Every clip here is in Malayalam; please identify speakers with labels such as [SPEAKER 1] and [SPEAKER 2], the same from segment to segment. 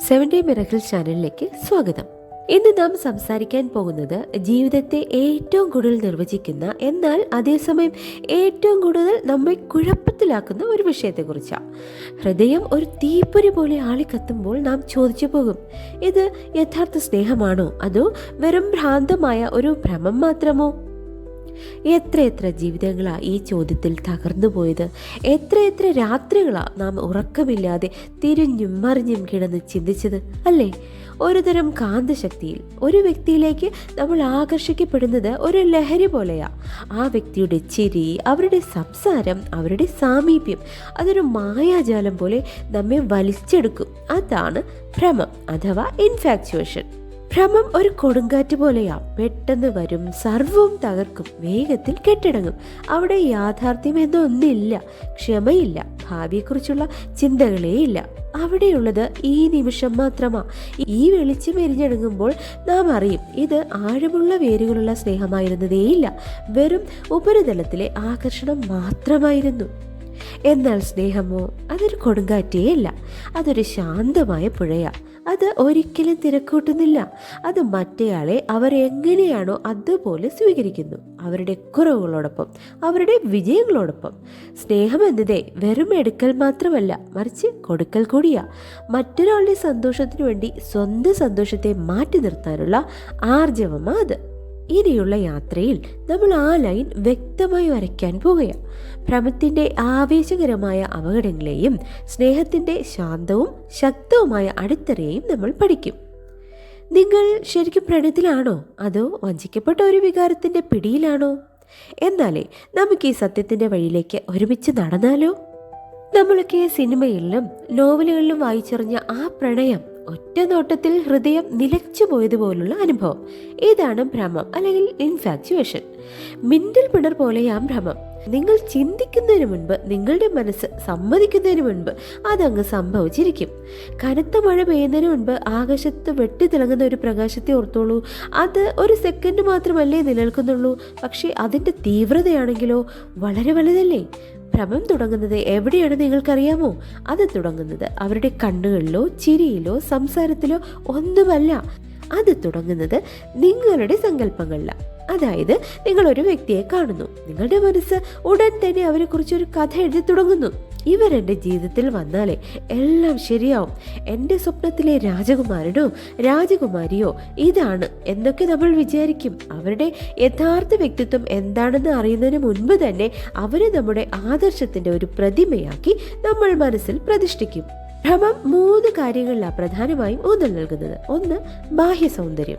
[SPEAKER 1] സെവന്റി മിറക്കിൾ ചാനലിലേക്ക് സ്വാഗതം. ഇന്ന് നാം സംസാരിക്കാൻ പോകുന്നത് ജീവിതത്തെ ഏറ്റവും കൂടുതൽ നിർവചിക്കുന്ന എന്നാൽ അതേസമയം ഏറ്റവും കൂടുതൽ നമ്മെ കുഴപ്പത്തിലാക്കുന്ന ഒരു വിഷയത്തെക്കുറിച്ചാണ് ഹൃദയം ഒരു തീപ്പൊരി പോലെ ആളിക്കത്തുമ്പോൾ നാം ചോദിച്ചു പോകും ഇത് യഥാർത്ഥ സ്നേഹമാണോ? അതോ വെറും ഭ്രാന്തമായ ഒരു ഭ്രമം മാത്രമോ? എത്രയെത്ര ജീവിതങ്ങളാണ് ഈ ചോദ്യത്തിൽ തകർന്നു പോയത്? എത്രയെത്ര രാത്രികളാണ് നാം ഉറക്കമില്ലാതെ തിരിഞ്ഞും മറിഞ്ഞും കിടന്ന് ചിന്തിച്ചത്? അല്ലേ? ഒരുതരം കാന്തശക്തിയിൽ ഒരു വ്യക്തിയിലേക്ക് നമ്മൾ ആകർഷിക്കപ്പെടുന്നത് ഒരു ലഹരി പോലെയാ. ആ വ്യക്തിയുടെ ചിരി അവരുടെ സംസാരം അവരുടെ സാമീപ്യം അതൊരു മായാജാലം പോലെ നമ്മെ വലിച്ചെടുക്കും. അതാണ് ഭ്രമം അഥവാ ഇൻഫാക്ച്വേഷൻ ഭ്രമം ഒരു കൊടുങ്കാറ്റ് പോലെയാ. പെട്ടെന്ന് വരും സർവവും തകർക്കും വേഗത്തിൽ കെട്ടിടങ്ങും. അവിടെ യാഥാർത്ഥ്യം എന്നൊന്നില്ല ക്ഷമയില്ല ഭാവിയെക്കുറിച്ചുള്ള ചിന്തകളേയില്ല. അവിടെയുള്ളത് ഈ നിമിഷം മാത്രമാ. ഈ വെളിച്ചം എരിഞ്ഞടങ്ങുമ്പോൾ നാം അറിയും ഇത് ആഴമുള്ള വേരുകളുള്ള സ്നേഹമായിരുന്നതേയില്ല. വെറും ഉപരിതലത്തിലെ ആകർഷണം മാത്രമായിരുന്നു. എന്നാൽ സ്നേഹമോ അതൊരു കൊടുങ്കാറ്റേയല്ല അതൊരു ശാന്തമായ പുഴയാ. അത് ഒരിക്കലും തിരക്കൂട്ടുന്നില്ല. അത് മറ്റേയാളെ അവരെങ്ങനെയാണോ അതുപോലെ സ്വീകരിക്കുന്നു. അവരുടെ കുറവുകളോടൊപ്പം അവരുടെ വിജയങ്ങളോടൊപ്പം. സ്നേഹം എന്നതേ വെറും എടുക്കൽ മാത്രമല്ല മറിച്ച് കൊടുക്കൽ കൂടിയാ. മറ്റൊരാളുടെ സന്തോഷത്തിനു വേണ്ടി സ്വന്തം സന്തോഷത്തെ മാറ്റി നിർത്താനുള്ള ആർജവമാണ് അത്. ഇനിയുള്ള യാത്രയിൽ നമ്മൾ ആ ലൈൻ വ്യക്തമായി വരയ്ക്കാൻ പോകുകയാണ് ഭ്രമത്തിന്റെ ആവേശകരമായ അപകടങ്ങളെയും സ്നേഹത്തിന്റെ ശാന്തവും ശക്തവുമായ അടിത്തറയെയും നമ്മൾ പഠിക്കും. നിങ്ങൾ ശരിക്കും പ്രണയത്തിലാണോ? അതോ വഞ്ചിക്കപ്പെട്ട ഒരു വികാരത്തിന്റെ പിടിയിലാണോ? എന്നാലേ നമുക്ക് ഈ സത്യത്തിന്റെ വഴിയിലേക്ക് ഒരുമിച്ച് നടന്നാലോ? നമ്മളൊക്കെ സിനിമയിലും നോവലുകളിലും വായിച്ചറിഞ്ഞ ആ പ്രണയം ഒറ്റ നോട്ടത്തിൽ ഹൃദയം നിലച്ചു പോയതുപോലുള്ള അനുഭവം. ഇതാണ് ഭ്രമം അല്ലെങ്കിൽ ഇൻഫാക്ച്വേഷൻ മിൻഡൽ പിണർ പോലെയാം ഭ്രമം. നിങ്ങൾ ചിന്തിക്കുന്നതിന് മുൻപ് നിങ്ങളുടെ മനസ്സ് സമ്മതിക്കുന്നതിന് മുൻപ് അതങ്ങ് സംഭവിച്ചിരിക്കും. കനത്ത മഴ പെയ്യുന്നതിന് മുൻപ് ആകാശത്ത് വെട്ടിത്തിളങ്ങുന്ന ഒരു പ്രകാശത്തെ ഓർത്തോളൂ. അത് ഒരു സെക്കൻഡ് മാത്രമല്ലേ നിലനിൽക്കുന്നുള്ളൂ. പക്ഷേ അതിന്റെ തീവ്രതയാണെങ്കിലോ? വളരെ വലുതല്ലേ? ഭ്രമം തുടങ്ങുന്നത് എവിടെയാണ് നിങ്ങൾക്കറിയാമോ? അത് തുടങ്ങുന്നത് അവരുടെ കണ്ണുകളിലോ ചിരിയിലോ സംസാരത്തിലോ ഒന്നുമല്ല. അത് തുടങ്ങുന്നത് നിങ്ങളുടെ സങ്കല്പങ്ങളിലാണ് അതായത് നിങ്ങൾ ഒരു വ്യക്തിയെ കാണുന്നു. നിങ്ങളുടെ മനസ്സ് ഉടൻ തന്നെ അവരെക്കുറിച്ച് ഒരു കഥ എഴുതി തുടങ്ങുന്നു. ഇവരെന്റെ ജീവിതത്തിൽ വന്നാലേ എല്ലാം ശരിയാവും. എന്റെ സ്വപ്നത്തിലെ രാജകുമാരനോ രാജകുമാരിയോ ഇതാണ് എന്നൊക്കെ നമ്മൾ വിചാരിക്കും. അവരുടെ യഥാർത്ഥ വ്യക്തിത്വം എന്താണെന്ന് അറിയുന്നതിന് മുൻപ് തന്നെ അവരെ നമ്മുടെ ആദർശത്തിന്റെ ഒരു പ്രതിമയാക്കി നമ്മൾ മനസ്സിൽ പ്രതിഷ്ഠിക്കും. ഭ്രമം മൂന്ന് കാര്യങ്ങളിലാണ് പ്രധാനമായും ഊന്നൽ നൽകുന്നത്. ഒന്ന് ബാഹ്യ സൗന്ദര്യം.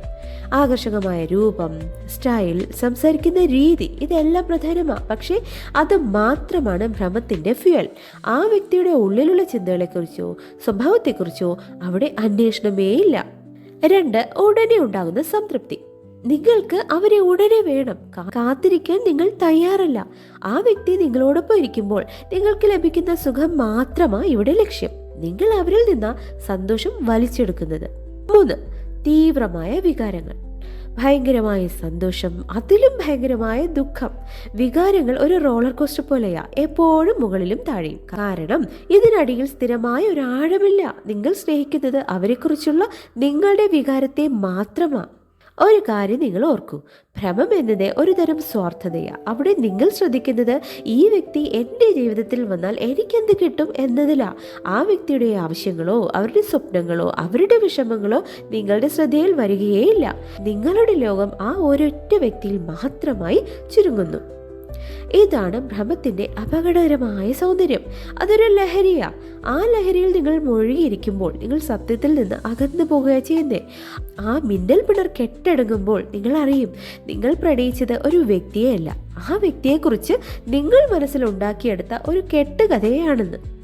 [SPEAKER 1] ആകർഷകമായ രൂപം സ്റ്റൈൽ സംസാരിക്കുന്ന രീതി ഇതെല്ലാം പ്രധാനമാണ് പക്ഷേ അത് മാത്രമാണ് ഭ്രമത്തിന്റെ ഫ്യുവൽ ആ വ്യക്തിയുടെ ഉള്ളിലുള്ള ചിന്തകളെക്കുറിച്ചോ സ്വഭാവത്തെക്കുറിച്ചോ അവിടെ അന്വേഷണമേ ഇല്ല. രണ്ട് ഉടനെ ഉണ്ടാകുന്ന സംതൃപ്തി. നിങ്ങൾക്ക് അവരെ ഉടനെ വേണം. കാത്തിരിക്കാൻ നിങ്ങൾ തയ്യാറല്ല. ആ വ്യക്തി നിങ്ങളോടൊപ്പം ഇരിക്കുമ്പോൾ നിങ്ങൾക്ക് ലഭിക്കുന്ന സുഖം മാത്രമാണ് ഇവിടെ ലക്ഷ്യം. നിങ്ങൾ അവരിൽ നിന്ന് സന്തോഷം വലിച്ചെടുക്കുന്നത്. മൂന്ന് തീവ്രമായ വികാരങ്ങൾ. ഭയങ്കരമായ സന്തോഷം അതിലും ഭയങ്കരമായ ദുഃഖം. വികാരങ്ങൾ ഒരു റോളർ കോസ്റ്റർ പോലെയാ എപ്പോഴും മുകളിലും താഴെയും. കാരണം ഇതിനടിയിൽ സ്ഥിരമായ ഒരു ആഴമില്ല. നിങ്ങൾ സ്നേഹിക്കുന്നത് അവരെക്കുറിച്ചുള്ള നിങ്ങളുടെ വികാരത്തെ മാത്രമാണ് ഒരു കാര്യം നിങ്ങൾ ഓർക്കൂ. ഭ്രമം എന്നത് ഒരു തരം സ്വാർത്ഥതയാ. അവിടെ നിങ്ങൾ ശ്രദ്ധിക്കുന്നത് ഈ വ്യക്തി എന്റെ ജീവിതത്തിൽ വന്നാൽ എനിക്കെന്ത് കിട്ടും എന്നതിലാ. ആ വ്യക്തിയുടെ ആവശ്യങ്ങളോ അവരുടെ സ്വപ്നങ്ങളോ അവരുടെ വിഷമങ്ങളോ നിങ്ങളുടെ ശ്രദ്ധയിൽ വരികയേയില്ല. നിങ്ങളുടെ ലോകം ആ ഒരൊറ്റ വ്യക്തിയിൽ മാത്രമായി ചുരുങ്ങുന്നു. ഇതാണ് ഭ്രമത്തിന്റെ അപകടകരമായ സൗന്ദര്യം. അതൊരു ലഹരിയാ. ആ ലഹരിയിൽ നിങ്ങൾ മുഴുകിയിരിക്കുമ്പോൾ നിങ്ങൾ സത്യത്തിൽ നിന്ന് അകന്നു പോകുക ചെയ്യുന്നേ. ആ മിന്നൽ പിണർ കെട്ടടങ്ങുമ്പോൾ നിങ്ങൾ അറിയും നിങ്ങൾ പ്രണയിച്ചത് ഒരു വ്യക്തിയെയല്ല. ആ വ്യക്തിയെക്കുറിച്ച് നിങ്ങൾ മനസ്സിലുണ്ടാക്കിയെടുത്ത ഒരു കെട്ടുകഥയാണെന്ന്.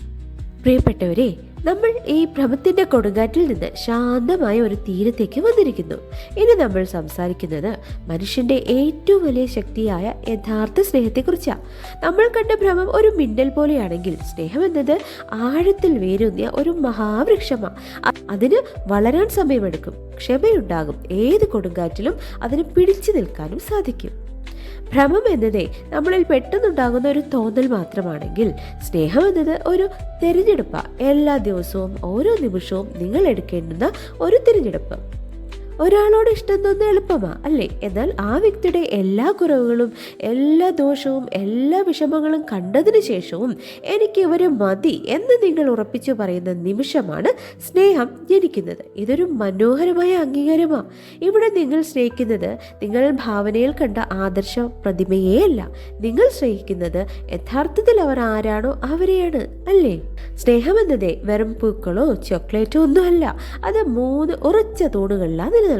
[SPEAKER 1] പ്രിയപ്പെട്ടവരെ നമ്മൾ ഈ ഭ്രമത്തിന്റെ കൊടുങ്കാറ്റിൽ നിന്ന് ശാന്തമായ ഒരു തീരത്തേക്ക് വന്നിരിക്കുന്നു. ഇനി നമ്മൾ സംസാരിക്കുന്നത് മനുഷ്യന്റെ ഏറ്റവും വലിയ ശക്തിയായ യഥാർത്ഥ സ്നേഹത്തെക്കുറിച്ചാണ് നമ്മൾ കണ്ട ഭ്രമം ഒരു മിന്നൽ പോലെയാണെങ്കിൽ സ്നേഹം എന്നത് ആഴത്തിൽ വേരുന്നിയ ഒരു മഹാവൃക്ഷമാണ് അതിന് വളരാൻ സമയമെടുക്കും. ക്ഷമയുണ്ടാകും. ഏത് കൊടുങ്കാറ്റിലും അതിന് പിടിച്ചു നിൽക്കാനും സാധിക്കും. ഭ്രമം എന്നതേ നമ്മളിൽ പെട്ടെന്നുണ്ടാകുന്ന ഒരു തോന്നൽ മാത്രമാണെങ്കിൽ സ്നേഹം എന്നത് ഒരു തിരഞ്ഞെടുപ്പാണ് എല്ലാ ദിവസവും ഓരോ നിമിഷവും നിങ്ങൾ എടുക്കേണ്ടുന്ന ഒരു തിരഞ്ഞെടുപ്പ്. ഒരാളോട് ഇഷ്ടം എളുപ്പമാ അല്ലേ? എന്നാൽ ആ വ്യക്തിയുടെ എല്ലാ കുറവുകളും എല്ലാ ദോഷവും എല്ലാ വിഷമങ്ങളും കണ്ടതിന് ശേഷവും എനിക്ക് ഇവരെ മതി എന്ന് നിങ്ങൾ ഉറപ്പിച്ചു പറയുന്ന നിമിഷമാണ് സ്നേഹം ജനിക്കുന്നത്. ഇതൊരു മനോഹരമായ അംഗീകാരമാണ് ഇവിടെ നിങ്ങൾ സ്നേഹിക്കുന്നത് നിങ്ങൾ ഭാവനയിൽ കണ്ട ആദർശ പ്രതിമയേ അല്ല. നിങ്ങൾ സ്നേഹിക്കുന്നത് യഥാർത്ഥത്തിൽ അവർ ആരാണോ അവരെയാണ് അല്ലേ? സ്നേഹം എന്നതേ വെറും പൂക്കളോ ചോക്ലേറ്റോ ഒന്നുമല്ല. അത് മൂന്ന് ഉറച്ച തൂണുകളിലാണ് നിലനിൽക്കുന്നത്.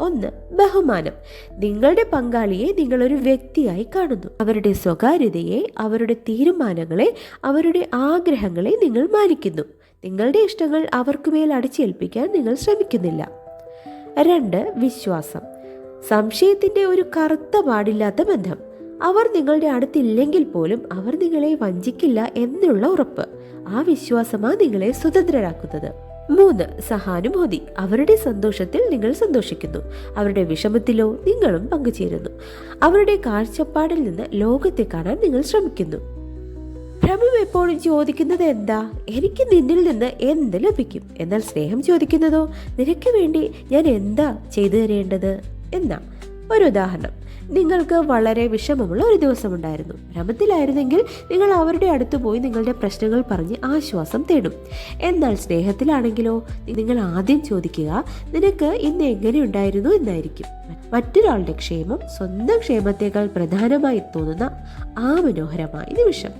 [SPEAKER 1] ഒന്ന് ബഹുമാനം. നിങ്ങളുടെ പങ്കാളിയെ നിങ്ങൾ ഒരു വ്യക്തിയായി കാണുന്നു. അവരുടെ സ്വകാര്യതയെ അവരുടെ തീരുമാനങ്ങളെ അവരുടെ ആഗ്രഹങ്ങളെ നിങ്ങൾ മാനിക്കുന്നു. നിങ്ങളുടെ ഇഷ്ടങ്ങൾ അവർക്കുമേൽ അടിച്ചേൽപ്പിക്കാൻ നിങ്ങൾ ശ്രമിക്കുന്നില്ല. രണ്ട് വിശ്വാസം. സംശയത്തിന്റെ ഒരു കറുത്ത പാടില്ലാത്ത ബന്ധം. അവർ നിങ്ങളുടെ അടുത്തില്ലെങ്കിൽ പോലും അവർ നിങ്ങളെ വഞ്ചിക്കില്ല എന്നുള്ള ഉറപ്പ്. ആ വിശ്വാസമാണ് നിങ്ങളെ സ്വതന്ത്രരാക്കുന്നത്. മൂന്ന് സഹാനുഭൂതി. അവരുടെ സന്തോഷത്തിൽ നിങ്ങൾ സന്തോഷിക്കുന്നു. അവരുടെ വിഷമത്തിലോ നിങ്ങളും പങ്കുചേരുന്നു. അവരുടെ കാഴ്ചപ്പാടിൽ നിന്ന് ലോകത്തെ കാണാൻ നിങ്ങൾ ശ്രമിക്കുന്നു. ഭ്രമം എപ്പോഴും ചോദിക്കുന്നത് എന്താ? എനിക്ക് നിന്നിൽ നിന്ന് എന്ത് ലഭിക്കും? എന്നാൽ സ്നേഹം ചോദിക്കുന്നതോ? നിനക്ക് വേണ്ടി ഞാൻ എന്താ ചെയ്തു തരേണ്ടത്? എന്നാ ഒരു ഉദാഹരണം. നിങ്ങൾക്ക് വളരെ വിഷമമുള്ള ഒരു ദിവസമുണ്ടായിരുന്നു. ഭ്രമത്തിലായിരുന്നെങ്കിൽ നിങ്ങൾ അവരുടെ അടുത്ത് പോയി നിങ്ങളുടെ പ്രശ്നങ്ങൾ പറഞ്ഞ് ആശ്വാസം തേടും. എന്നാൽ സ്നേഹത്തിലാണെങ്കിലോ? നിങ്ങൾ ആദ്യം ചോദിക്കുക നിനക്ക് ഇന്ന് എങ്ങനെയുണ്ടായിരുന്നു എന്നായിരിക്കും. മറ്റൊരാളുടെ ക്ഷേമം സ്വന്തം ക്ഷേമത്തേക്കാൾ പ്രധാനമായി തോന്നുന്ന ആ മനോഹരമായ നിമിഷം.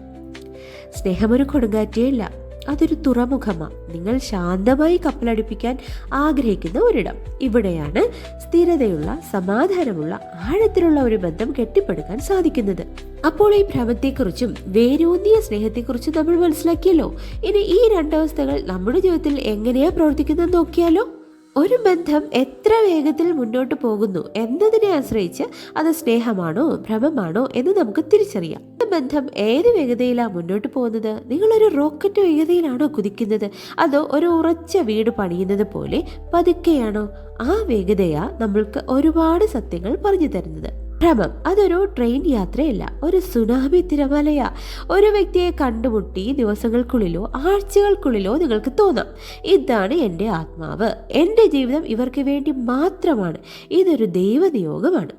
[SPEAKER 1] സ്നേഹമൊരു കൊടുങ്കാറ്റേയല്ല അതൊരു തുറമുഖമാണ് നിങ്ങൾ ശാന്തമായി കപ്പലടിപ്പിക്കാൻ ആഗ്രഹിക്കുന്ന ഒരിടം. ഇവിടെയാണ് സ്ഥിരതയുള്ള സമാധാനമുള്ള ആഴത്തിലുള്ള ഒരു ബന്ധം കെട്ടിപ്പടുക്കാൻ സാധിക്കുന്നത്. അപ്പോൾ ഈ ഭ്രമത്തെക്കുറിച്ചും വേരൂന്നിയ സ്നേഹത്തെക്കുറിച്ചും നമ്മൾ മനസ്സിലാക്കിയല്ലോ. ഇനി ഈ രണ്ടവസ്ഥകൾ നമ്മുടെ ജീവിതത്തിൽ എങ്ങനെയാ പ്രവർത്തിക്കുന്നത് നോക്കിയാലോ? ഒരു ബന്ധം എത്ര വേഗത്തിൽ മുന്നോട്ട് പോകുന്നു എന്നതിനെ ആശ്രയിച്ച് അത് സ്നേഹമാണോ ഭ്രമമാണോ എന്ന് നമുക്ക് തിരിച്ചറിയാം. ബന്ധം ഏത് വേഗതയിലാണ് മുന്നോട്ട് പോകുന്നത്? നിങ്ങളൊരു റോക്കറ്റ് വേഗതയിലാണോ കുതിക്കുന്നത്? അതോ ഒരു ഉറച്ച വീട് പണിയുന്നത് പോലെ പതുക്കെയാണോ? ആ വേഗതയാ നമ്മൾക്ക് ഒരുപാട് സത്യങ്ങൾ പറഞ്ഞു തരുന്നത്. ഭ്രമം അതൊരു ട്രെയിൻ യാത്രയല്ല ഒരു സുനാമി തിരമാലയാ. ഒരു വ്യക്തിയെ കണ്ടുമുട്ടി ദിവസങ്ങൾക്കുള്ളിലോ ആഴ്ചകൾക്കുള്ളിലോ നിങ്ങൾക്ക് തോന്നാം ഇതാണ് എന്റെ ആത്മാവ്. എന്റെ ജീവിതം ഇവർക്ക് വേണ്ടി മാത്രമാണ് ഇതൊരു ദൈവനിയോഗമാണ്.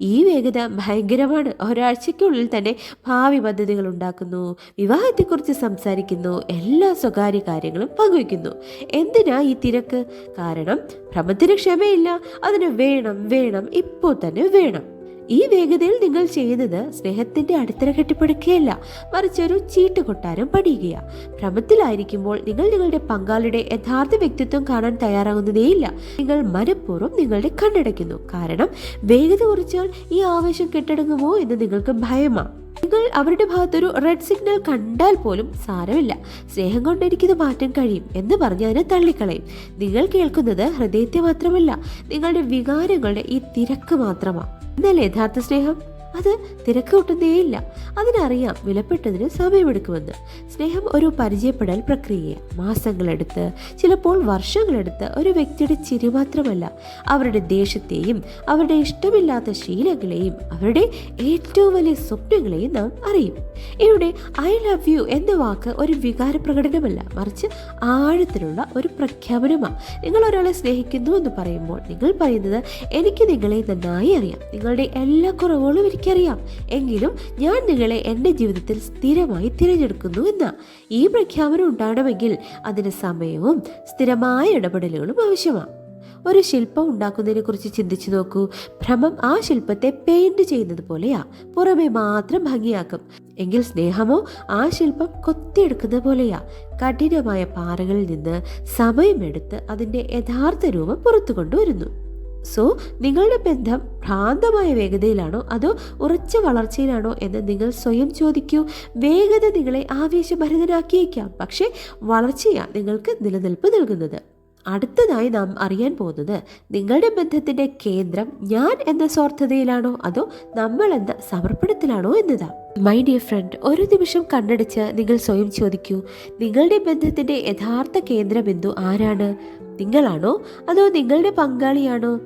[SPEAKER 1] ഈ വേഗത ഭയങ്കരമാണ്. ഒരാഴ്ചയ്ക്കുള്ളിൽ തന്നെ ഭാവി പദ്ധതികൾ ഉണ്ടാക്കുന്നു വിവാഹത്തെക്കുറിച്ച് സംസാരിക്കുന്നു എല്ലാ സ്വകാര്യ കാര്യങ്ങളും പങ്കുവയ്ക്കുന്നു. എന്തിനാ ഈ തിരക്ക്? കാരണം ഭ്രമത്തിന് ക്ഷമയില്ല. അതിന് വേണം വേണം ഇപ്പോൾ തന്നെ വേണം. ഈ വേഗതയിൽ നിങ്ങൾ ചെയ്യുന്നത് സ്നേഹത്തിന്റെ അടിത്തറ കെട്ടിപ്പടുക്കുകയല്ല മറിച്ച് ഒരു ചീട്ട് കൊട്ടാരം പണിയുകയാണ് ഭ്രമത്തിലായിരിക്കുമ്പോൾ നിങ്ങൾ നിങ്ങളുടെ പങ്കാളിയുടെ യഥാർത്ഥ വ്യക്തിത്വം കാണാൻ തയ്യാറാകുന്നതേയില്ല. നിങ്ങൾ മനഃപൂർവം നിങ്ങളുടെ കണ്ണടയ്ക്കുന്നു. കാരണം വേഗത കുറിച്ചാൽ ഈ ആവേശം കെട്ടടങ്ങുമോ എന്ന് നിങ്ങൾക്ക് ഭയമാണ് നിങ്ങൾ അവരുടെ ഭാഗത്തൊരു റെഡ് സിഗ്നൽ കണ്ടാൽ പോലും സാരമില്ല. സ്നേഹം കൊണ്ട് എനിക്കിത് മാറ്റാൻ കഴിയും എന്ന് പറഞ്ഞ് അതിനെ തള്ളിക്കളയും. നിങ്ങൾ കേൾക്കുന്നത് ഹൃദയത്തെ മാത്രമല്ല നിങ്ങളുടെ വികാരങ്ങളുടെ ഈ തിരക്ക് മാത്രമാണ് എന്നാൽ യഥാർത്ഥ സ്നേഹം അത് തിരക്ക് കൂട്ടുന്നേയില്ല അതിനറിയാം വിലപ്പെട്ടതിന് സമയമെടുക്കുമെന്ന്. സ്നേഹം ഒരു പരിചയപ്പെടൽ പ്രക്രിയയാണ് മാസങ്ങളെടുത്ത് ചിലപ്പോൾ വർഷങ്ങളെടുത്ത് ഒരു വ്യക്തിയുടെ ചിരി മാത്രമല്ല അവരുടെ ദേഷ്യത്തെയും അവരുടെ ഇഷ്ടമില്ലാത്ത ശീലങ്ങളെയും അവരുടെ ഏറ്റവും വലിയ സ്വപ്നങ്ങളെയും നാം അറിയും. ഇവിടെ ഐ ലവ് യു എന്ന വാക്ക് ഒരു വികാര പ്രകടനമല്ല മറിച്ച് ആഴത്തിലുള്ള ഒരു പ്രഖ്യാപനമാണ് നിങ്ങൾ ഒരാളെ സ്നേഹിക്കുന്നു എന്ന് പറയുമ്പോൾ നിങ്ങൾ പറയുന്നത് എനിക്ക് നിങ്ങളെ നന്നായി അറിയാം. നിങ്ങളുടെ എല്ലാ കുറവുകളും എനിക്കറിയാം. എങ്കിലും ഞാൻ നിങ്ങളെ എന്റെ ജീവിതത്തിൽ സ്ഥിരമായി തിരഞ്ഞെടുക്കുന്നു എന്ന്. ഈ പ്രഖ്യാപനം ഉണ്ടാകണമെങ്കിൽ അതിന് സമയവും സ്ഥിരമായ ഇടപെടലുകളും ആവശ്യമാണ് ഒരു ശില്പം ഉണ്ടാക്കുന്നതിനെ കുറിച്ച് ചിന്തിച്ചു നോക്കൂ. ഭ്രമം ആ ശില്പത്തെ പെയിന്റ് ചെയ്യുന്നത് പോലെയാ. പുറമെ മാത്രം ഭംഗിയാക്കും. എങ്കിൽ സ്നേഹമോ ആ ശില്പം കൊത്തിയെടുക്കുന്ന പോലെയാ. കഠിനമായ പാറകളിൽ നിന്ന് സമയമെടുത്ത് അതിന്റെ യഥാർത്ഥ രൂപം പുറത്തു കൊണ്ടുവരുന്നു സോ നിങ്ങളുടെ ബന്ധം ഭ്രാന്തമായ വേഗതയിലാണോ? അതോ ഉറച്ച വളർച്ചയിലാണോ എന്ന് നിങ്ങൾ സ്വയം ചോദിക്കൂ. വേഗത നിങ്ങളെ ആവേശഭരിതനാക്കിയേക്കാം. പക്ഷേ വളർച്ചയാണ് നിങ്ങൾക്ക് നിലനിൽപ്പ് നൽകുന്നത്. അടുത്തതായി നാം അറിയാൻ പോകുന്നത് നിങ്ങളുടെ ബന്ധത്തിന്റെ കേന്ദ്രം ഞാൻ എന്ന സ്വാർത്ഥതയിലാണോ? അതോ നമ്മൾ എന്ന സമർപ്പണത്തിലാണോ എന്നതാണ് മൈ ഡിയർ ഫ്രണ്ട് ഒരു നിമിഷം കണ്ണടച്ച് നിങ്ങൾ സ്വയം ചോദിക്കൂ. നിങ്ങളുടെ ബന്ധത്തിന്റെ യഥാർത്ഥ കേന്ദ്രബിന്ദു ആരാണ്? നിങ്ങളാണോ? അതോ നിങ്ങളുടെ പങ്കാളിയാണോ?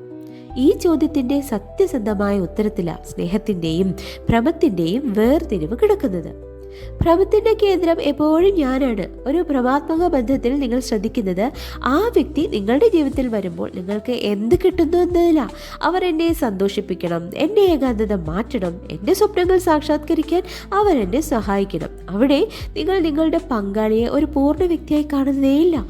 [SPEAKER 1] ഈ ചോദ്യത്തിന്റെ സത്യസന്ധമായ ഉത്തരത്തിലാണ് സ്നേഹത്തിന്റെയും ഭ്രമത്തിന്റെയും വേർതിരിവ് കിടക്കുന്നത്. ഭ്രമത്തിന്റെ കേന്ദ്രം എപ്പോഴും ഞാനാണ്. ഒരു ഭ്രമാത്മക ബന്ധത്തിൽ നിങ്ങൾ ശ്രദ്ധിക്കുന്നത് ആ വ്യക്തി നിങ്ങളുടെ ജീവിതത്തിൽ വരുമ്പോൾ നിങ്ങൾക്ക് എന്ത് കിട്ടുന്നു എന്നതില്ല അവർ എന്നെ സന്തോഷിപ്പിക്കണം എന്റെ ഏകാന്തത മാറ്റണം എന്റെ സ്വപ്നങ്ങൾ സാക്ഷാത്കരിക്കാൻ അവർ എന്നെ സഹായിക്കണം. അവിടെ നിങ്ങൾ നിങ്ങളുടെ പങ്കാളിയെ ഒരു പൂർണ വ്യക്തിയായി കാണുന്നേയില്ല.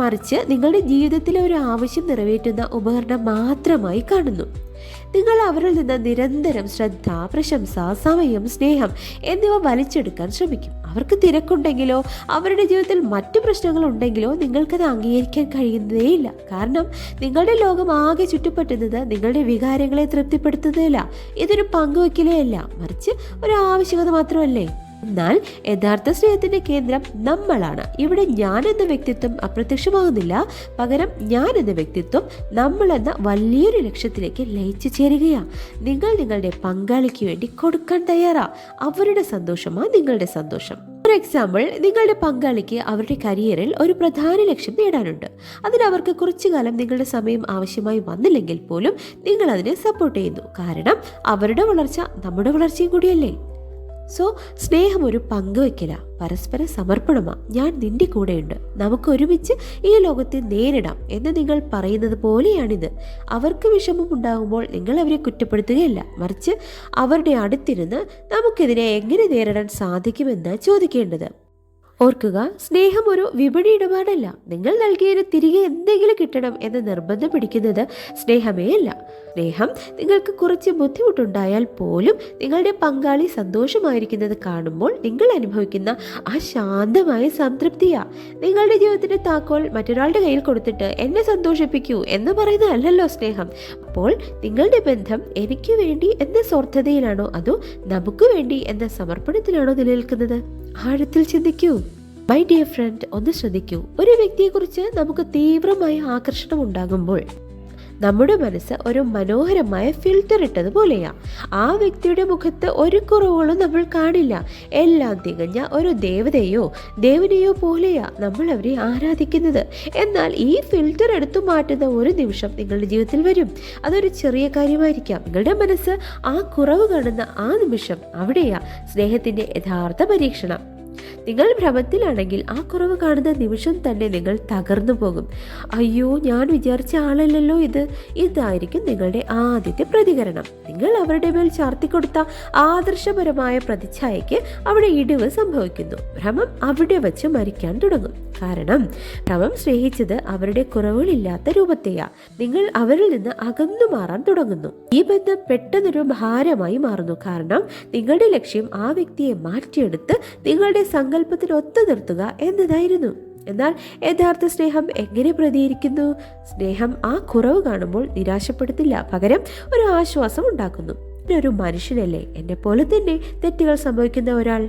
[SPEAKER 1] മറിച്ച് നിങ്ങളുടെ ജീവിതത്തിലെ ഒരു ആവശ്യം നിറവേറ്റുന്ന ഉപകരണം മാത്രമായി കാണുന്നു. നിങ്ങൾ അവരിൽ നിന്ന് നിരന്തരം ശ്രദ്ധ പ്രശംസ സമയം സ്നേഹം എന്നിവ വലിച്ചെടുക്കാൻ ശ്രമിക്കും. അവർക്ക് തിരക്കുണ്ടെങ്കിലോ അവരുടെ ജീവിതത്തിൽ മറ്റു പ്രശ്നങ്ങൾ ഉണ്ടെങ്കിലോ നിങ്ങൾക്കത് അംഗീകരിക്കാൻ കഴിയുന്നതേയില്ല കാരണം നിങ്ങളുടെ ലോകം ആകെ ചുറ്റപ്പെട്ടുന്നത് നിങ്ങളുടെ വികാരങ്ങളെ തൃപ്തിപ്പെടുത്തുന്നതല്ല ഇതൊരു പങ്കുവെക്കലേ അല്ല. മറിച്ച് ഒരു ആവശ്യകത മാത്രമല്ലേ? എന്നാൽ യഥാർത്ഥ സ്നേഹത്തിന്റെ കേന്ദ്രം നമ്മളാണ്. ഇവിടെ ഞാൻ എന്ന വ്യക്തിത്വം അപ്രത്യക്ഷമാകുന്നില്ല. പകരം ഞാൻ എന്ന വ്യക്തിത്വം നമ്മൾ എന്ന വലിയൊരു ലക്ഷ്യത്തിലേക്ക് ലയിച്ചു ചേരുകയാണ്. നിങ്ങൾ നിങ്ങളുടെ പങ്കാളിക്ക് വേണ്ടി കൊടുക്കാൻ തയ്യാറാ. അവരുടെ സന്തോഷമാ നിങ്ങളുടെ സന്തോഷം. ഫോർ എക്സാമ്പിൾ നിങ്ങളുടെ പങ്കാളിക്ക് അവരുടെ കരിയറിൽ ഒരു പ്രധാന ലക്ഷ്യം നേടാനുണ്ട്. അതിന് അവർക്ക് കുറച്ചു കാലം നിങ്ങളുടെ സമയം ആവശ്യമായി വന്നില്ലെങ്കിൽ പോലും നിങ്ങൾ അതിനെ സപ്പോർട്ട് ചെയ്യുന്നു. കാരണം അവരുടെ വളർച്ച നമ്മുടെ വളർച്ചയും കൂടിയല്ലേ. സോ സ്നേഹം ഒരു പങ്കുവെക്കല പരസ്പര സമർപ്പണമാ. ഞാൻ നിന്റെ കൂടെയുണ്ട്. നമുക്ക് ഒരുമിച്ച് ഈ ലോകത്തെ നേരിടാം എന്ന് നിങ്ങൾ പറയുന്നത് പോലെയാണിത്. അവർക്ക് വിഷമം ഉണ്ടാകുമ്പോൾ നിങ്ങൾ അവരെ കുറ്റപ്പെടുത്തുകയല്ല. മറിച്ച് അവരുടെ അടുത്തിരുന്ന് നമുക്കിതിനെ എങ്ങനെ നേരിടാൻ സാധിക്കുമെന്ന് ചോദിക്കേണ്ടത്. ഓർക്കുക സ്നേഹം ഒരു വിപണി ഇടപാടല്ല. നിങ്ങൾ നൽകിയതിന് തിരികെ എന്തെങ്കിലും കിട്ടണം എന്ന് നിർബന്ധം പിടിക്കുന്നത് സ്നേഹമേ അല്ല. സ്നേഹം നിങ്ങൾക്ക് കുറച്ച് ബുദ്ധിമുട്ടുണ്ടായാൽ പോലും നിങ്ങളുടെ പങ്കാളി സന്തോഷമായിരിക്കുന്നത് കാണുമ്പോൾ നിങ്ങൾ അനുഭവിക്കുന്ന ആ ശാന്തമായ സംതൃപ്തിയാ. നിങ്ങളുടെ ജീവിതത്തിന്റെ താക്കോൽ മറ്റൊരാളുടെ കയ്യിൽ കൊടുത്തിട്ട് എന്നെ സന്തോഷിപ്പിക്കൂ എന്ന് പറയുന്നതല്ലല്ലോ സ്നേഹം. അപ്പോൾ നിങ്ങളുടെ ബന്ധം എനിക്ക് വേണ്ടി എന്ന സ്വാർത്ഥതയിലാണോ അതോ നമുക്ക് വേണ്ടി എന്ന സമർപ്പണത്തിലാണോ നിലനിൽക്കുന്നത്? ആഴത്തിൽ ചിന്തിക്കൂ. മൈ ഡിയർ ഫ്രണ്ട് ഒന്ന് ശ്രദ്ധിക്കൂ. ഒരു വ്യക്തിയെക്കുറിച്ച് നമുക്ക് തീവ്രമായ ആകർഷണം ഉണ്ടാകുമ്പോൾ നമ്മുടെ മനസ്സ് ഒരു മനോഹരമായ ഫിൽറ്റർ ഇട്ടതുപോലെയാ ആ വ്യക്തിയുടെ മുഖത്ത് ഒരു കുറവുകളും നമ്മൾ കാണില്ല. എല്ലാം തികഞ്ഞ ഒരു ദേവതയോ ദേവനെയോ പോലെയാ നമ്മൾ അവരെ ആരാധിക്കുന്നത്. എന്നാൽ ഈ ഫിൽറ്റർ എടുത്തു മാറ്റുന്ന ഒരു നിമിഷം നിങ്ങളുടെ ജീവിതത്തിൽ വരും. അതൊരു ചെറിയ കാര്യമായിരിക്കാം. നിങ്ങളുടെ മനസ്സ് ആ കുറവ് കാണുന്ന ആ നിമിഷം അവിടെയാ. സ്നേഹത്തിന്റെ യഥാർത്ഥ പരീക്ഷണം. നിങ്ങൾ ഭ്രമത്തിലാണെങ്കിൽ ആ കുറവ് കാണുന്ന നിമിഷം തന്നെ നിങ്ങൾ തകർന്നു പോകും. അയ്യോ ഞാൻ വിചാരിച്ച ആളല്ലല്ലോ ഇത്. ഇതായിരിക്കും നിങ്ങളുടെ ആദ്യത്തെ പ്രതികരണം. നിങ്ങൾ അവരുടെ മേൽ ചാർത്തിക്കൊടുത്ത ആദർശപരമായ പ്രതിച്ഛായയ്ക്ക് അവിടെ ഇടിവ് സംഭവിക്കുന്നു. ഭ്രമം അവിടെ വച്ച് മരിക്കാൻ തുടങ്ങും. കാരണം ഭ്രമം സ്നേഹിച്ചത് അവരുടെ കുറവുകളില്ലാത്ത രൂപത്തെയാ. നിങ്ങൾ അവരിൽ നിന്ന് അകന്നു മാറാൻ തുടങ്ങുന്നു. ഈ ബന്ധം പെട്ടെന്നൊരു ഭാരമായി മാറുന്നു. കാരണം നിങ്ങളുടെ ലക്ഷ്യം ആ വ്യക്തിയെ മാറ്റിയെടുത്ത് നിങ്ങളുടെ സങ്കല്പത്തിന് ഒത്തു നിർത്തുക എന്നതായിരുന്നു. എന്നാൽ യഥാർത്ഥ സ്നേഹം എങ്ങനെ പ്രതികരിക്കുന്നു? സ്നേഹം ആ കുറവ് കാണുമ്പോൾ നിരാശപ്പെടുത്തില്ല. പകരം ഒരു ആശ്വാസം ഉണ്ടാക്കുന്നു. ഒരു മനുഷ്യനല്ലേ? എന്നെ പോലെ തന്നെ തെറ്റുകൾ സംഭവിക്കുന്ന ഒരാൾ.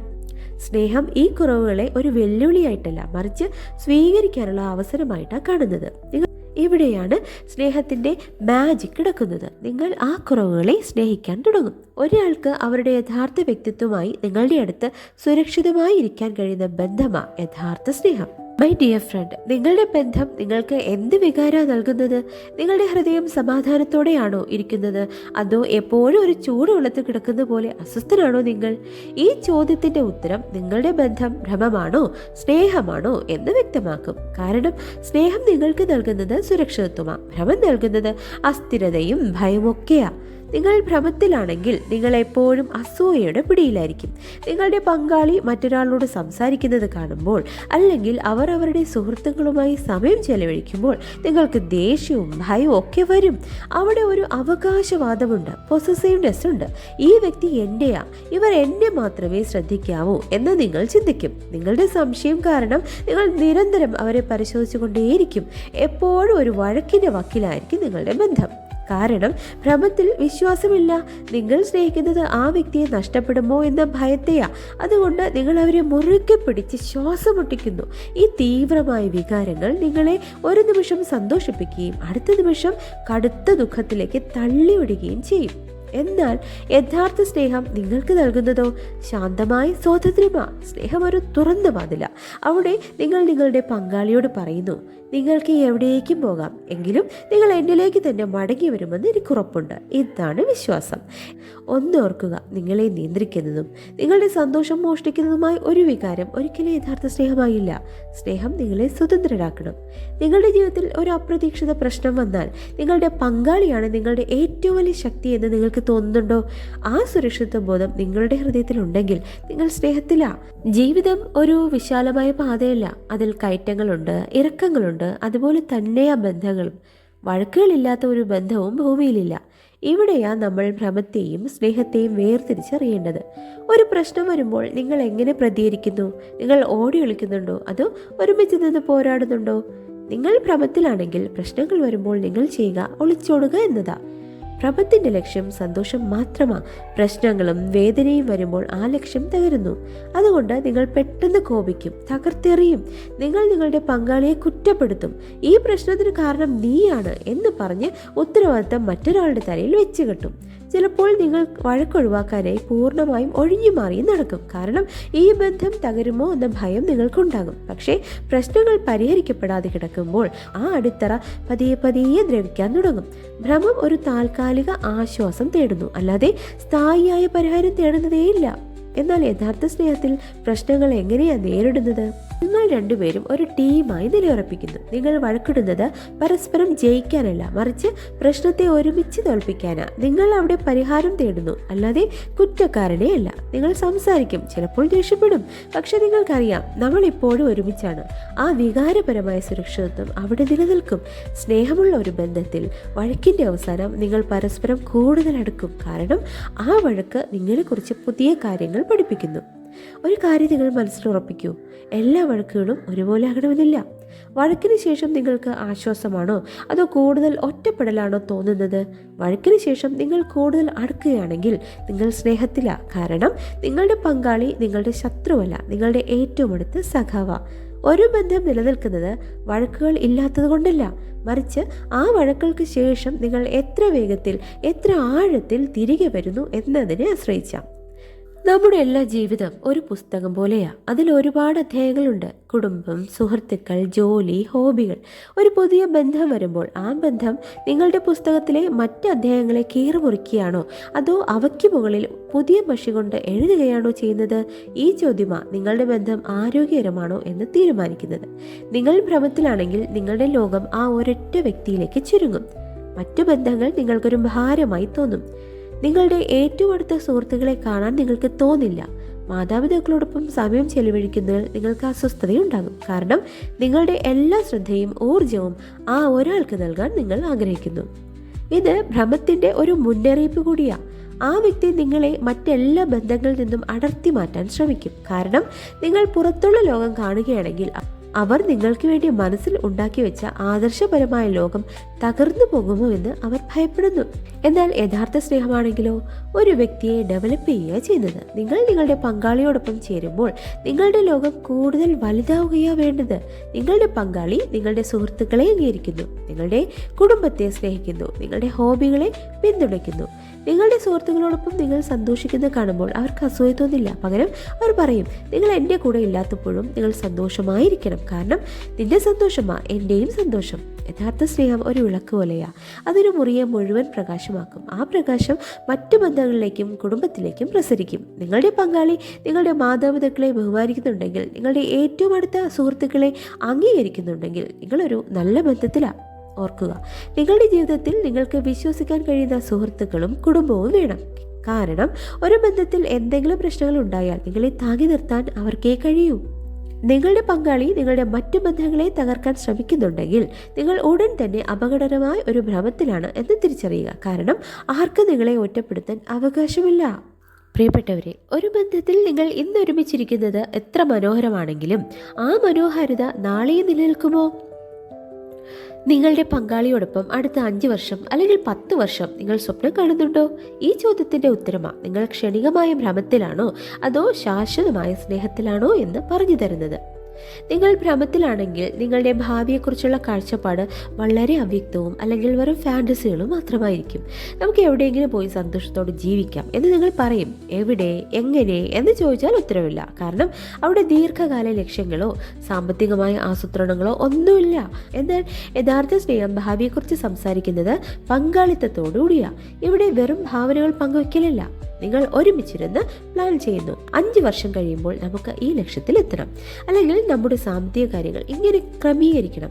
[SPEAKER 1] സ്നേഹം ഈ കുറവുകളെ ഒരു വെല്ലുവിളിയായിട്ടല്ല മറിച്ച് സ്വീകരിക്കാനുള്ള അവസരമായിട്ടാണ് കാണുന്നത്. നിങ്ങൾ ഇവിടെയാണ് സ്നേഹത്തിന്റെ മാജിക് കിടക്കുന്നത്. നിങ്ങൾ ആ കുറവുകളെ സ്നേഹിക്കാൻ തുടങ്ങും. ഒരാൾക്ക് അവരുടെ യഥാർത്ഥ വ്യക്തിത്വമായി നിങ്ങളുടെ അടുത്ത് സുരക്ഷിതമായി ഇരിക്കാൻ കഴിയുന്ന ബന്ധമാ യഥാർത്ഥ സ്നേഹം. മൈ ഡിയർ ഫ്രണ്ട് നിങ്ങളുടെ ബന്ധം നിങ്ങൾക്ക് എന്ത് വികാര നൽകുന്നത്? നിങ്ങളുടെ ഹൃദയം സമാധാനത്തോടെയാണോ ഇരിക്കുന്നത്? അതോ എപ്പോഴും ഒരു ചൂടുവെള്ളത്ത് കിടക്കുന്ന പോലെ അസ്വസ്ഥനാണോ നിങ്ങൾ? ഈ ചോദ്യത്തിന്റെ ഉത്തരം നിങ്ങളുടെ ബന്ധം ഭ്രമമാണോ സ്നേഹമാണോ എന്ന് വ്യക്തമാക്കും. കാരണം സ്നേഹം നിങ്ങൾക്ക് നൽകുന്നത് സുരക്ഷിതത്വമാണ് ഭ്രമം നൽകുന്നത് അസ്ഥിരതയും ഭയമൊക്കെയാ നിങ്ങൾ ഭ്രമത്തിലാണെങ്കിൽ നിങ്ങൾ എപ്പോഴും അസൂയയുടെ പിടിയിലായിരിക്കും. നിങ്ങളുടെ പങ്കാളി മറ്റൊരാളോട് സംസാരിക്കുന്നത് കാണുമ്പോൾ അല്ലെങ്കിൽ അവർ അവരുടെ സുഹൃത്തുക്കളുമായി സമയം ചെലവഴിക്കുമ്പോൾ നിങ്ങൾക്ക് ദേഷ്യവും ഭയവും ഒക്കെ വരും. അവിടെ ഒരു അവകാശവാദമുണ്ട് പൊസസീവ്നെസ് ഉണ്ട്. ഈ വ്യക്തി എന്റെയാ ഇവർ എന്നെ മാത്രമേ ശ്രദ്ധിക്കാവൂ എന്ന് നിങ്ങൾ ചിന്തിക്കും. നിങ്ങളുടെ സംശയം കാരണം നിങ്ങൾ നിരന്തരം അവരെ പരിശോധിച്ചുകൊണ്ടേയിരിക്കും. എപ്പോഴും ഒരു വഴക്കിന്റെ വക്കിലായിരിക്കും നിങ്ങളുടെ ബന്ധം. കാരണം ഭ്രമത്തിൽ വിശ്വാസമില്ല. നിങ്ങൾ സ്നേഹിക്കുന്നത് ആ വ്യക്തിയെ നഷ്ടപ്പെടുമോ എന്ന ഭയത്തെയാ. അതുകൊണ്ട് നിങ്ങൾ അവരെ മുറുകെ പിടിച്ച് ശ്വാസം മുട്ടിക്കുന്നു ഈ തീവ്രമായ വികാരങ്ങൾ നിങ്ങളെ ഒരു നിമിഷം സന്തോഷിപ്പിക്കുകയും അടുത്ത നിമിഷം കടുത്ത ദുഃഖത്തിലേക്ക് തള്ളിവിടുകയും ചെയ്യും. എന്നാൽ യഥാർത്ഥ സ്നേഹം നിങ്ങൾക്ക് നൽകുന്നതോ ശാന്തമായ സ്വാതന്ത്ര്യമ സ്നേഹം ഒരു തുറന്ന വാതില. അവിടെ നിങ്ങൾ നിങ്ങളുടെ പങ്കാളിയോട് പറയുന്നു നിങ്ങൾക്ക് എവിടേക്കും പോകാം. എങ്കിലും നിങ്ങൾ എന്നിലേക്ക് തന്നെ മടങ്ങി വരുമെന്ന് എനിക്ക് ഉറപ്പുണ്ട്. ഇതാണ് വിശ്വാസം. ഒന്നോർക്കുക നിങ്ങളെ നിയന്ത്രിക്കുന്നതും നിങ്ങളുടെ സന്തോഷം മോഷ്ടിക്കുന്നതുമായ ഒരു വികാരം ഒരിക്കലും യഥാർത്ഥ സ്നേഹമായില്ല. സ്നേഹം നിങ്ങളെ സ്വതന്ത്രരാക്കണം. നിങ്ങളുടെ ജീവിതത്തിൽ ഒരു അപ്രതീക്ഷിത പ്രശ്നം വന്നാൽ നിങ്ങളുടെ പങ്കാളിയാണ് നിങ്ങളുടെ ഏറ്റവും വലിയ ശക്തി എന്ന് നിങ്ങൾക്ക് തോന്നുന്നുണ്ടോ? ആ സുരക്ഷിത്വ ബോധം നിങ്ങളുടെ ഹൃദയത്തിലുണ്ടെങ്കിൽ നിങ്ങൾ സ്നേഹത്തില. ജീവിതം ഒരു വിശാലമായ പാതയല്ല. അതിൽ കയറ്റങ്ങളുണ്ട് ഇറക്കങ്ങളുണ്ട്. അതുപോലെ തന്നെ ആ ബന്ധങ്ങളും വഴക്കുകളില്ലാത്ത ഒരു ബന്ധവും ഭൂമിയിലില്ല. ഇവിടെയാ നമ്മൾ ഭ്രമത്തെയും സ്നേഹത്തെയും വേർതിരിച്ചറിയേണ്ടത്. ഒരു പ്രശ്നം വരുമ്പോൾ നിങ്ങൾ എങ്ങനെ പ്രതികരിക്കുന്നു? നിങ്ങൾ ഓടി ഒളിക്കുന്നുണ്ടോ അതോ ഒരുമിച്ച് നിന്ന് പോരാടുന്നുണ്ടോ? നിങ്ങൾ ഭ്രമത്തിലാണെങ്കിൽ പ്രശ്നങ്ങൾ വരുമ്പോൾ നിങ്ങൾ ചെയ്യുക ഒളിച്ചോടുക എന്നതാ. ഭ്രമത്തിന്റെ ലക്ഷ്യം സന്തോഷം മാത്രമാ. പ്രശ്നങ്ങളും വേദനയും വരുമ്പോൾ ആ ലക്ഷ്യം തകരുന്നു. അതുകൊണ്ട് നിങ്ങൾ പെട്ടെന്ന് കോപിക്കും തകർത്തെറിയും. നിങ്ങൾ നിങ്ങളുടെ പങ്കാളിയെ കുറ്റപ്പെടുത്തും. ഈ പ്രശ്നത്തിന് കാരണം നീയാണ് എന്ന് പറഞ്ഞ് ഉത്തരവാദിത്തം മറ്റൊരാളുടെ തലയിൽ വെച്ച് കെട്ടും ചിലപ്പോൾ നിങ്ങൾ വഴക്കൊഴിവാക്കാനായി പൂർണമായും ഒഴിഞ്ഞു നടക്കും. കാരണം ഈ ബന്ധം തകരുമോ എന്ന ഭയം നിങ്ങൾക്കുണ്ടാകും. പക്ഷേ പ്രശ്നങ്ങൾ പരിഹരിക്കപ്പെടാതെ കിടക്കുമ്പോൾ ആ അടിത്തറ പതിയെ പതിയെ ദ്രവിക്കാൻ തുടങ്ങും. ഭ്രമം ഒരു താൽക്കാലിക ആശ്വാസം തേടുന്നു. അല്ലാതെ സ്ഥായിയായ പരിഹാരം തേടുന്നതേയില്ല. എന്നാൽ യഥാർത്ഥ സ്നേഹത്തിൽ പ്രശ്നങ്ങൾ എങ്ങനെയാണ് നേരിടുന്നത്? നിങ്ങൾ രണ്ടുപേരും ഒരു ടീമായി നിലയുറപ്പിക്കുന്നു. നിങ്ങൾ വഴക്കിടുന്നത് പരസ്പരം ജയിക്കാനല്ല മറിച്ച് പ്രശ്നത്തെ ഒരുമിച്ച് തോൽപ്പിക്കാനാ. നിങ്ങൾ അവിടെ പരിഹാരം തേടുന്നു അല്ലാതെ കുറ്റക്കാരനെ അല്ല. നിങ്ങൾ സംസാരിക്കും ചിലപ്പോൾ ദേഷ്യപ്പെടും. പക്ഷെ നിങ്ങൾക്കറിയാം നമ്മൾ ഇപ്പോഴും ഒരുമിച്ചാണ്. ആ വികാരപരമായ സുരക്ഷിതത്വം അവിടെ നിലനിൽക്കും. സ്നേഹമുള്ള ഒരു ബന്ധത്തിൽ വഴക്കിന്റെ അവസാനം നിങ്ങൾ പരസ്പരം കൂടുതൽ അടുക്കും. കാരണം ആ വഴക്ക് നിങ്ങളെ നിങ്ങളെക്കുറിച്ച് പുതിയ കാര്യങ്ങൾ പഠിപ്പിക്കുന്നു. ഒരു കാര്യം നിങ്ങൾ മനസ്സിലുറപ്പിക്കൂ എല്ലാ വഴക്കുകളും ഒരുപോലെ ആകണമെന്നില്ല. വഴക്കിന് ശേഷം നിങ്ങൾക്ക് ആശ്വാസമാണോ? അതോ കൂടുതൽ ഒറ്റപ്പെടലാണോ തോന്നുന്നത്? വഴക്കിന് ശേഷം നിങ്ങൾ കൂടുതൽ അടുക്കുകയാണെങ്കിൽ നിങ്ങൾ സ്നേഹത്തില. കാരണം നിങ്ങളുടെ പങ്കാളി നിങ്ങളുടെ ശത്രുവല്ല. നിങ്ങളുടെ ഏറ്റവും അടുത്ത സഖാവ. ഒരു ബന്ധം നിലനിൽക്കുന്നത് വഴക്കുകൾ ഇല്ലാത്തത് കൊണ്ടല്ല. മറിച്ച് ആ വഴക്കുകൾക്ക് ശേഷം നിങ്ങൾ എത്ര വേഗത്തിൽ എത്ര ആഴത്തിൽ തിരികെ വരുന്നു എന്നതിനെ ആശ്രയിച്ചാം. നമ്മുടെ എല്ലാ ജീവിതം ഒരു പുസ്തകം പോലെയാ. അതിൽ ഒരുപാട് അധ്യായങ്ങളുണ്ട്. കുടുംബം സുഹൃത്തുക്കൾ ജോലി ഹോബികൾ. ഒരു പുതിയ ബന്ധം വരുമ്പോൾ ആ ബന്ധം നിങ്ങളുടെ പുസ്തകത്തിലെ മറ്റ് അധ്യായങ്ങളെ കീറുമുറിക്കുകയാണോ അതോ അവയ്ക്ക് മുകളിൽ പുതിയ മഷി കൊണ്ട് എഴുതുകയാണോ ചെയ്യുന്നത്? ഈ ചോദ്യമ നിങ്ങളുടെ ബന്ധം ആരോഗ്യകരമാണോ എന്ന് തീരുമാനിക്കുന്നത്. നിങ്ങൾ ഭ്രമത്തിലാണെങ്കിൽ നിങ്ങളുടെ ലോകം ആ ഒരൊറ്റ വ്യക്തിയിലേക്ക് ചുരുങ്ങും. മറ്റു ബന്ധങ്ങൾ നിങ്ങൾക്കൊരു ഭാരമായി തോന്നും. നിങ്ങളുടെ ഏറ്റവും അടുത്ത സുഹൃത്തുക്കളെ കാണാൻ നിങ്ങൾക്ക് തോന്നില്ല. മാതാപിതാക്കളോടൊപ്പം സമയം ചെലവഴിക്കുന്നതിൽ നിങ്ങൾക്ക് അസ്വസ്ഥതയുണ്ടാകും. കാരണം നിങ്ങളുടെ എല്ലാ ശ്രദ്ധയും ഊർജവും ആ ഒരാൾക്ക് നൽകാൻ നിങ്ങൾ ആഗ്രഹിക്കുന്നു. ഇത് ഭ്രമത്തിന്റെ ഒരു മുന്നറിയിപ്പ് കൂടിയാ. ആ വ്യക്തി നിങ്ങളെ മറ്റെല്ലാ ബന്ധങ്ങളിൽ നിന്നും അടർത്തി മാറ്റാൻ ശ്രമിക്കും. കാരണം നിങ്ങൾ പുറത്തുള്ള ലോകം കാണുകയാണെങ്കിൽ അവർ നിങ്ങൾക്ക് വേണ്ടി മനസ്സിൽ ഉണ്ടാക്കി വെച്ച ആദർശപരമായ ലോകം തകർന്നു പോകുമോ എന്ന് അവർ ഭയപ്പെടുന്നു. എന്നാൽ യഥാർത്ഥ സ്നേഹമാണെങ്കിലോ? ഒരു വ്യക്തിയെ ഡെവലപ്പ് ചെയ്യുക ചെയ്യുന്നത്. നിങ്ങൾ നിങ്ങളുടെ പങ്കാളിയോടൊപ്പം ചേരുമ്പോൾ നിങ്ങളുടെ ലോകം കൂടുതൽ വലുതാവുകയാണ് വേണ്ടത്. നിങ്ങളുടെ പങ്കാളി നിങ്ങളുടെ സുഹൃത്തുക്കളെ അംഗീകരിക്കുന്നു. നിങ്ങളുടെ കുടുംബത്തെ സ്നേഹിക്കുന്നു. നിങ്ങളുടെ ഹോബികളെ പിന്തുണയ്ക്കുന്നു. നിങ്ങളുടെ സുഹൃത്തുക്കളോടൊപ്പം നിങ്ങൾ സന്തോഷിക്കുന്നത് കാണുമ്പോൾ അവർക്ക് അസൂയ തോന്നില്ല. പകരം അവർ പറയും നിങ്ങൾ എന്റെ കൂടെ ഇല്ലാത്തപ്പോഴും നിങ്ങൾ സന്തോഷമായിരിക്കണം. കാരണം നിന്റെ സന്തോഷമാ എന്റെയും സന്തോഷം. യഥാർത്ഥ സ്നേഹം ഒരു വിളക്ക് പോലെയാ. അതൊരു മുറിയെ മുഴുവൻ പ്രകാശമാക്കും. ആ പ്രകാശം മറ്റു ബന്ധങ്ങളിലേക്കും കുടുംബത്തിലേക്കും പ്രസരിക്കും. നിങ്ങളുടെ പങ്കാളി നിങ്ങളുടെ മാതാപിതാക്കളെ ബഹുമാനിക്കുന്നുണ്ടെങ്കിൽ നിങ്ങളുടെ ഏറ്റവും അടുത്ത സുഹൃത്തുക്കളെ അംഗീകരിക്കുന്നുണ്ടെങ്കിൽ നിങ്ങളൊരു നല്ല ബന്ധത്തിലാണ് ഓർക്കുക. നിങ്ങളുടെ ജീവിതത്തിൽ നിങ്ങൾക്ക് വിശ്വസിക്കാൻ കഴിയുന്ന സുഹൃത്തുക്കളും കുടുംബവും വേണം. കാരണം ഒരു ബന്ധത്തിൽ എന്തെങ്കിലും പ്രശ്നങ്ങൾ ഉണ്ടായാൽ നിങ്ങളെ താങ്ങി നിർത്താൻ അവർക്കേ കഴിയൂ. നിങ്ങളുടെ പങ്കാളി നിങ്ങളുടെ മറ്റു ബന്ധങ്ങളെ തകർക്കാൻ ശ്രമിക്കുന്നുണ്ടെങ്കിൽ നിങ്ങൾ ഉടൻ തന്നെ അപകടകരമായ ഒരു ഭ്രമത്തിലാണ് എന്ന് തിരിച്ചറിയുക. കാരണം ആർക്കും നിങ്ങളെ ഒറ്റപ്പെടുത്താൻ അവകാശമില്ല. പ്രിയപ്പെട്ടവരെ ഒരു ബന്ധത്തിൽ നിങ്ങൾ ഇന്ന് ഒരുമിച്ചിരിക്കുന്നത് എത്ര മനോഹരമാണെങ്കിലും ആ മനോഹാരിത നാളെയും നിലനിൽക്കുമോ? നിങ്ങളുടെ പങ്കാളിയോടൊപ്പം അടുത്ത അഞ്ച് വർഷം അല്ലെങ്കിൽ പത്ത് വർഷം നിങ്ങൾ സ്വപ്നം കാണുന്നുണ്ടോ? ഈ ചോദ്യത്തിന്റെ ഉത്തരമാ നിങ്ങൾ ക്ഷണികമായ ഭ്രമത്തിലാണോ? അതോ ശാശ്വതമായ സ്നേഹത്തിലാണോ എന്ന് പറഞ്ഞു തരുന്നത്? നിങ്ങൾ ഭ്രമത്തിലാണെങ്കിൽ നിങ്ങളുടെ ഭാവിയെക്കുറിച്ചുള്ള കാഴ്ചപ്പാട് വളരെ അവ്യക്തവും അല്ലെങ്കിൽ വെറും ഫാന്റസികളും മാത്രമായിരിക്കും. നമുക്ക് എവിടെയെങ്കിലും പോയി സന്തോഷത്തോടെ ജീവിക്കാം എന്ന് നിങ്ങൾ പറയും. എവിടെ എങ്ങനെ എന്ന് ചോദിച്ചാൽ ഉത്തരവില്ല. കാരണം അവിടെ ദീർഘകാല ലക്ഷ്യങ്ങളോ സാമ്പത്തികമായ ആസൂത്രണങ്ങളോ ഒന്നുമില്ല. എന്നാൽ യഥാർത്ഥ സ്നേഹം ഭാവിയെക്കുറിച്ച് സംസാരിക്കുന്നത് പങ്കാളിത്തത്തോടുകൂടിയാണ് ഇവിടെ വെറും ഭാവനകൾ പങ്കുവയ്ക്കലല്ല നിങ്ങൾ ഒരുമിച്ചിരുന്ന് പ്ലാൻ ചെയ്യുന്നു. അഞ്ച് വർഷം കഴിയുമ്പോൾ നമുക്ക് ഈ ലക്ഷ്യത്തിൽ എത്തണം. അല്ലെങ്കിൽ നമ്മുടെ സാമ്പത്തിക കാര്യങ്ങൾ ഇങ്ങനെ ക്രമീകരിക്കണം.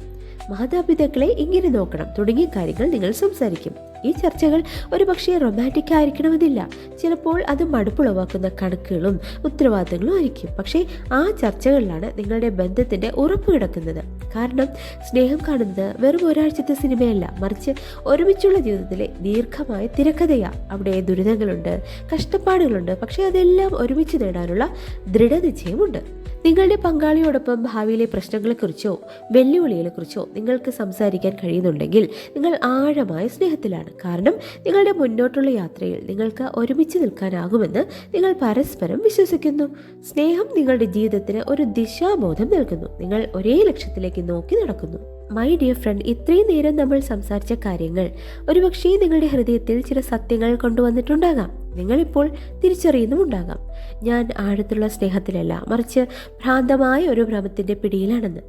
[SPEAKER 1] മാതാപിതാക്കളെ ഇങ്ങനെ നോക്കണം. തുടങ്ങിയ കാര്യങ്ങൾ നിങ്ങൾ സംസാരിക്കും. ഈ ചർച്ചകൾ ഒരു പക്ഷേ റൊമാന്റിക് ആയിരിക്കണമെന്നില്ല. ചിലപ്പോൾ അത് മടുപ്പുളവാക്കുന്ന കണക്കുകളും ഉത്തരവാദിത്തങ്ങളും ആയിരിക്കും. പക്ഷേ ആ ചർച്ചകളിലാണ് നിങ്ങളുടെ ബന്ധത്തിന്റെ ഉറപ്പ് കിടക്കുന്നത്. കാരണം സ്നേഹം കാണുന്നത് വെറും ഒരാഴ്ചത്തെ സിനിമയല്ല മറിച്ച് ഒരുമിച്ചുള്ള ജീവിതത്തിലെ ദീർഘമായ തിരക്കഥയാണ് അവിടെ ദുരിതങ്ങളുണ്ട് കഷ്ടപ്പാടുകളുണ്ട് പക്ഷേ അതെല്ലാം ഒരുമിച്ച് നേടാനുള്ള ദൃഢനിശ്ചയമുണ്ട്. നിങ്ങളുടെ പങ്കാളിയോടൊപ്പം ഭാവിയിലെ പ്രശ്നങ്ങളെക്കുറിച്ചോ വെല്ലുവിളികളെക്കുറിച്ചോ നിങ്ങൾക്ക് സംസാരിക്കാൻ കഴിയുന്നുണ്ടെങ്കിൽ നിങ്ങൾ ആഴമായ സ്നേഹത്തിലാണ്. കാരണം നിങ്ങളുടെ മുന്നോട്ടുള്ള യാത്രയിൽ നിങ്ങൾക്ക് ഒരുമിച്ച് നിൽക്കാനാകുമെന്ന് നിങ്ങൾ പരസ്പരം വിശ്വസിക്കുന്നു. സ്നേഹം നിങ്ങളുടെ ജീവിതത്തിന് ഒരു ദിശാബോധം നൽകുന്നു. നിങ്ങൾ ഒരേ ലക്ഷ്യത്തിലേക്ക് നോക്കി നടക്കുന്നു. മൈ ഡിയർ ഫ്രണ്ട് ഇത്രയും നേരം നമ്മൾ സംസാരിച്ച കാര്യങ്ങൾ ഒരുപക്ഷേ നിങ്ങളുടെ ഹൃദയത്തിൽ ചില സത്യങ്ങൾ കൊണ്ടുവന്നിട്ടുണ്ടാകാം. നിങ്ങളിപ്പോൾ തിരിച്ചറിയുന്നുമുണ്ടാകാം. ഞാൻ ആഴത്തിലുള്ള സ്നേഹത്തിലല്ല മറിച്ച് ഭ്രാന്തമായ ഒരു ഭ്രമത്തിന്റെ പിടിയിലാണെന്ന്.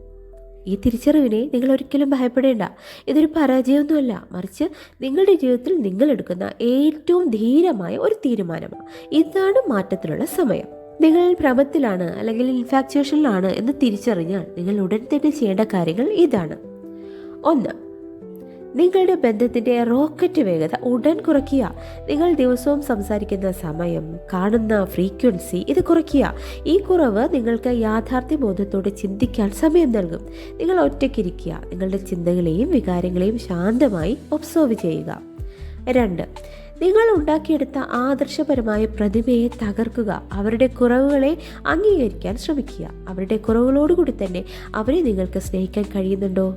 [SPEAKER 1] ഈ തിരിച്ചറിവിനെ നിങ്ങൾ ഒരിക്കലും ഭയപ്പെടേണ്ട. ഇതൊരു പരാജയമൊന്നുമല്ല മറിച്ച് നിങ്ങളുടെ ജീവിതത്തിൽ നിങ്ങൾ എടുക്കുന്ന ഏറ്റവും ധീരമായ ഒരു തീരുമാനമാണ് ഇതാണ് മാറ്റത്തിലുള്ള സമയം. നിങ്ങൾ ഭ്രമത്തിലാണ് അല്ലെങ്കിൽ ഇൻഫാക്ച്വേഷനിലാണ് എന്ന് തിരിച്ചറിഞ്ഞാൽ നിങ്ങൾ ഉടൻ തന്നെ ചെയ്യേണ്ട കാര്യങ്ങൾ ഇതാണ്. ഒന്ന് നിങ്ങളുടെ ബന്ധത്തിന്റെ റോക്കറ്റ് വേഗത ഉടൻ കുറയ്ക്കുക. നിങ്ങൾ ദിവസവും സംസാരിക്കുന്ന സമയം കാണുന്ന ഫ്രീക്വൻസി ഇത് കുറയ്ക്കുക. ഈ കുറവ് നിങ്ങൾക്ക് യാഥാർത്ഥ്യ ബോധത്തോടെ ചിന്തിക്കാൻ സമയം നൽകും. നിങ്ങൾ ഒറ്റയ്ക്കിരിക്കുക. നിങ്ങളുടെ ചിന്തകളെയും വികാരങ്ങളെയും ശാന്തമായി ഒബ്സർവ് ചെയ്യുക. രണ്ട് നിങ്ങൾ ഉണ്ടാക്കിയെടുത്ത ആദർശപരമായ പ്രതിമയെ തകർക്കുക. അവരുടെ കുറവുകളെ അംഗീകരിക്കാൻ ശ്രമിക്കുക. അവരുടെ കുറവുകളോടുകൂടി തന്നെ അവരെ നിങ്ങൾക്ക് സ്നേഹിക്കാൻ കഴിയുന്നുണ്ടോ?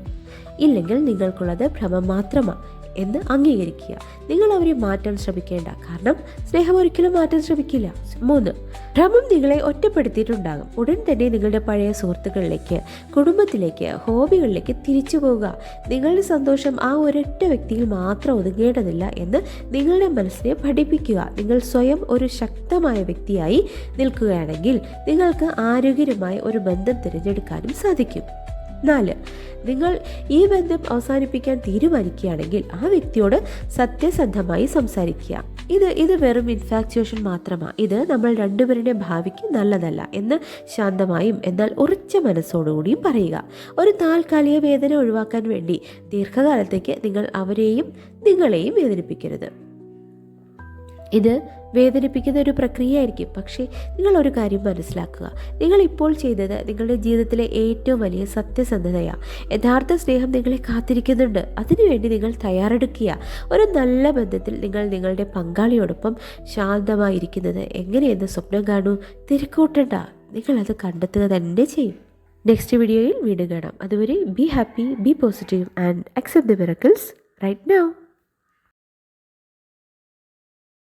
[SPEAKER 1] ഇല്ലെങ്കിൽ നിങ്ങൾക്കുള്ളത് ഭ്രമം മാത്രമാണ് എന്ന് അംഗീകരിക്കുക. നിങ്ങൾ അവരെ മാറ്റാൻ ശ്രമിക്കേണ്ട. കാരണം സ്നേഹം ഒരിക്കലും മാറ്റാൻ ശ്രമിക്കില്ല. മൂന്ന് ഭ്രമം നിങ്ങളെ ഒറ്റപ്പെടുത്തിയിട്ടുണ്ടാകും. ഉടൻ തന്നെ നിങ്ങളുടെ പഴയ സുഹൃത്തുക്കളിലേക്ക് കുടുംബത്തിലേക്ക് ഹോബികളിലേക്ക് തിരിച്ചു പോവുക നിങ്ങളുടെ സന്തോഷം ആ ഒരൊറ്റ വ്യക്തിയിൽ മാത്രം ഒതുങ്ങേണ്ടതില്ല എന്ന് നിങ്ങളുടെ മനസ്സിനെ പഠിപ്പിക്കുക. നിങ്ങൾ സ്വയം ഒരു ശക്തമായ വ്യക്തിയായി നിൽക്കുകയാണെങ്കിൽ നിങ്ങൾക്ക് ആരോഗ്യകരമായ ഒരു ബന്ധം തിരഞ്ഞെടുക്കാനും സാധിക്കും. നാല് നിങ്ങൾ ഈ ബന്ധം അവസാനിപ്പിക്കാൻ തീരുമാനിക്കുകയാണെങ്കിൽ ആ വ്യക്തിയോട് സത്യസന്ധമായി സംസാരിക്കുക. ഇത് ഇത് വെറും ഇൻഫാക്ച്വേഷൻ മാത്രമാണ് ഇത് നമ്മൾ രണ്ടുപേരുടെ ഭാവിക്ക് നല്ലതല്ല എന്ന് ശാന്തമായും എന്നാൽ ഉറച്ച മനസ്സോടുകൂടിയും പറയുക. ഒരു താൽക്കാലിക വേദന ഒഴിവാക്കാൻ വേണ്ടി ദീർഘകാലത്തേക്ക് നിങ്ങൾ അവരെയും നിങ്ങളെയും വേദനിപ്പിക്കരുത്. ഇത് വേദനിപ്പിക്കുന്ന ഒരു പ്രക്രിയയായിരിക്കും. പക്ഷേ നിങ്ങൾ ഒരു കാര്യം മനസ്സിലാക്കുക. നിങ്ങൾ ഇപ്പോൾ ചെയ്തത് നിങ്ങളുടെ ജീവിതത്തിലെ ഏറ്റവും വലിയ സത്യസന്ധതയാണ് യഥാർത്ഥ സ്നേഹം നിങ്ങളെ കാത്തിരിക്കുന്നുണ്ട്. അതിനുവേണ്ടി നിങ്ങൾ തയ്യാറെടുക്കുക. ഒരു നല്ല ബന്ധത്തിൽ നിങ്ങൾ നിങ്ങളുടെ പങ്കാളിയോടൊപ്പം ശാന്തമായിരിക്കുന്നത് എങ്ങനെയെന്ന് സ്വപ്നം കാണൂ. തിരക്കൂട്ടണ്ട. നിങ്ങളത് കണ്ടെത്തുക തന്നെ ചെയ്യും. നെക്സ്റ്റ് വീഡിയോയിൽ വീണ്ടും കാണാം. അതുവരെ be happy be positive and accept the miracles right now